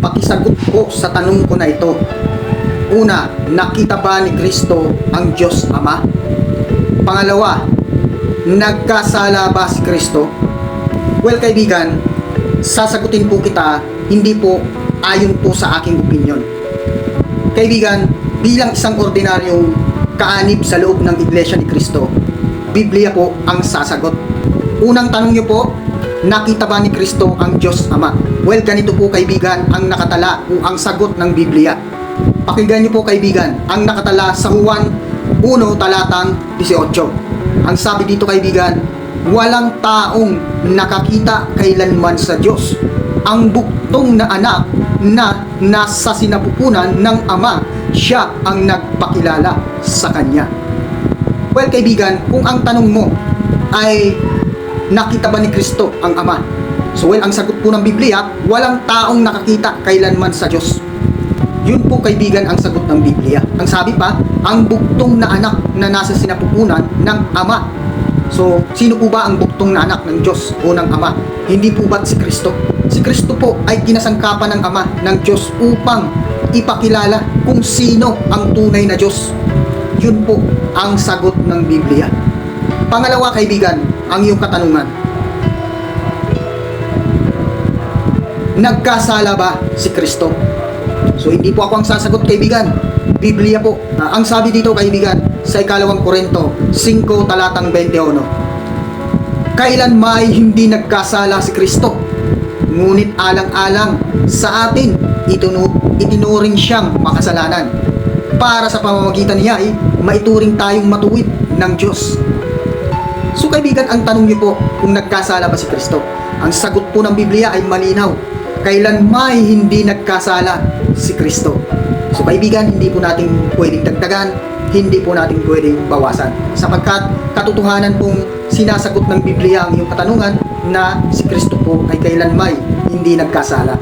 pakisagot ko sa tanong ko na ito. Una, nakita ba ni Kristo ang Diyos Ama? Pangalawa, nagkasala ba si Kristo? Well, kaibigan, sasagutin po kita hindi po ayon po sa aking opinion. Kaibigan, bilang isang ordinaryong kaanib sa loob ng Iglesia ni Kristo, Biblia po ang sasagot. Unang tanong niyo po, nakita ba ni Kristo ang Diyos Ama? Well, ganito po kaibigan ang nakatala o ang sagot ng Biblia. Pakinggan niyo po kaibigan, ang nakatala sa Juan 1 talatang 18. Ang sabi dito kaibigan, walang taong nakakita kailanman sa Diyos. Ang buktong na anak na nasa sinapupunan ng Ama, siya ang nagpakilala sa Kanya. Well, kaibigan, kung ang tanong mo ay nakita ba ni Kristo ang Ama? So, well, ang sagot po ng Biblia, walang taong nakakita kailanman sa Diyos. Yun po kaibigan ang sagot ng Biblia. Ang sabi pa, ang buktong na anak na nasa sinapupunan ng Ama. So, sino po ba ang buktong na anak ng Diyos o ng Ama? Hindi po ba't si Kristo? Si Kristo po ay kinasangkapan ng Ama ng Diyos upang ipakilala kung sino ang tunay na Diyos. Yun po ang sagot ng Biblia. Pangalawa kaibigan, ang iyong katanungan. Nagkasala ba si Kristo? So hindi po ako ang sasagot kaibigan. Biblia po. Ah, ang sabi dito kaibigan sa ikalawang Korinto 5 talatang 21. Kailan may hindi nagkasala si Kristo? Ngunit alang-alang sa atin itinu- itinuring siyang makasalanan. Para sa pamamagitan niya ay maituring tayong matuwid ng Diyos. So kaibigan, ang tanong niyo po kung nagkasala ba si Kristo? Ang sagot po ng Biblia ay malinaw. Kailan may hindi nagkasala si Kristo? So kaibigan, hindi po natin pwedeng dagdagan, hindi po natin pwedeng bawasan. Sapagkat katotohanan pong sinasagot ng Biblia ang iyong katanungan na si Kristo po ay kailan may hindi nagkasala.